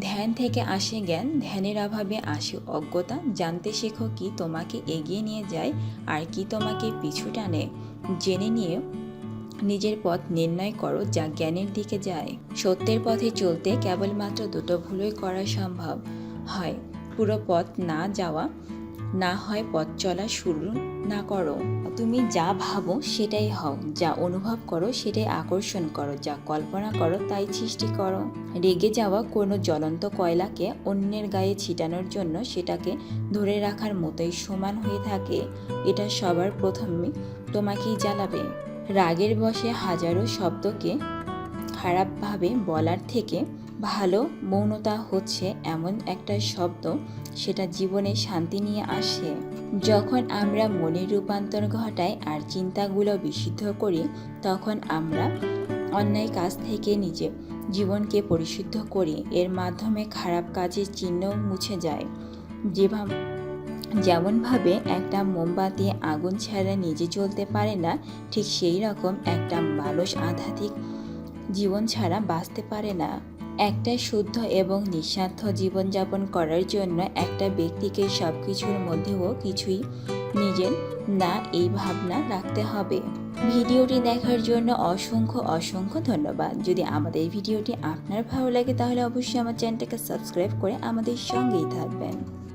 ধ্যান থেকে আসে জ্ঞান, ধ্যানের অভাবে আসে অজ্ঞতা। জানতে শেখো কি তোমাকে এগিয়ে নিয়ে যায় আর কি তোমাকে পিছু টানে। জেনে নিয়ে নিজের পথ নির্ণয় করো যা জ্ঞানের দিকে যায়। সত্যের পথে চলতে কেবলমাত্র দুটো ভুলই করা সম্ভব। হয়, পুরো পথ না যাওয়া না হয় পথ চলা শুরু না করো। তুমি যা ভাবো সেটাই হও, যা অনুভব করো সেটাই আকর্ষণ করো, যা কল্পনা করো তাই সৃষ্টি করো। রেগে যাওয়া কোনো জ্বলন্ত কয়লাকে অন্যের গায়ে ছিটানোর জন্য সেটাকে ধরে রাখার মতোই সমান হয়ে থাকে। এটা সবার প্রথমে তোমাকেই জ্বালাবে। রাগের বসে হাজারো শব্দকে খারাপভাবে বলার থেকে ভালো মৌনতা হচ্ছে এমন একটা শব্দ, সেটা জীবনে শান্তি নিয়ে আসে। যখন আমরা মনের রূপান্তর ঘটাই আর চিন্তাগুলো বিশুদ্ধ করি, তখন আমরা অন্যায় কাজ থেকে নিজে জীবনকে পরিশুদ্ধ করি। এর মাধ্যমে খারাপ কাজের চিহ্ন মুছে যায়। যেভাবে, যেমনভাবে একটা মোমবাতি আগুন ছাড়া নিজে চলতে পারে না, ঠিক সেই রকম একটা মানুষ আধ্যাত্মিক জীবন ছাড়া বাঁচতে পারে না। একটা শুদ্ধ এবং নিঃস্বার্থ জীবনযাপন করার জন্য একটা ব্যক্তিকে সব কিছুর মধ্যেও কিছুই নিজের না এই ভাবনা রাখতে হবে। ভিডিওটি দেখার জন্য অসংখ্য অসংখ্য ধন্যবাদ। যদি আমাদের ভিডিওটি আপনার ভালো লাগে, তাহলে অবশ্যই আমার চ্যানেলটাকে সাবস্ক্রাইব করে আমাদের সঙ্গেই থাকবেন।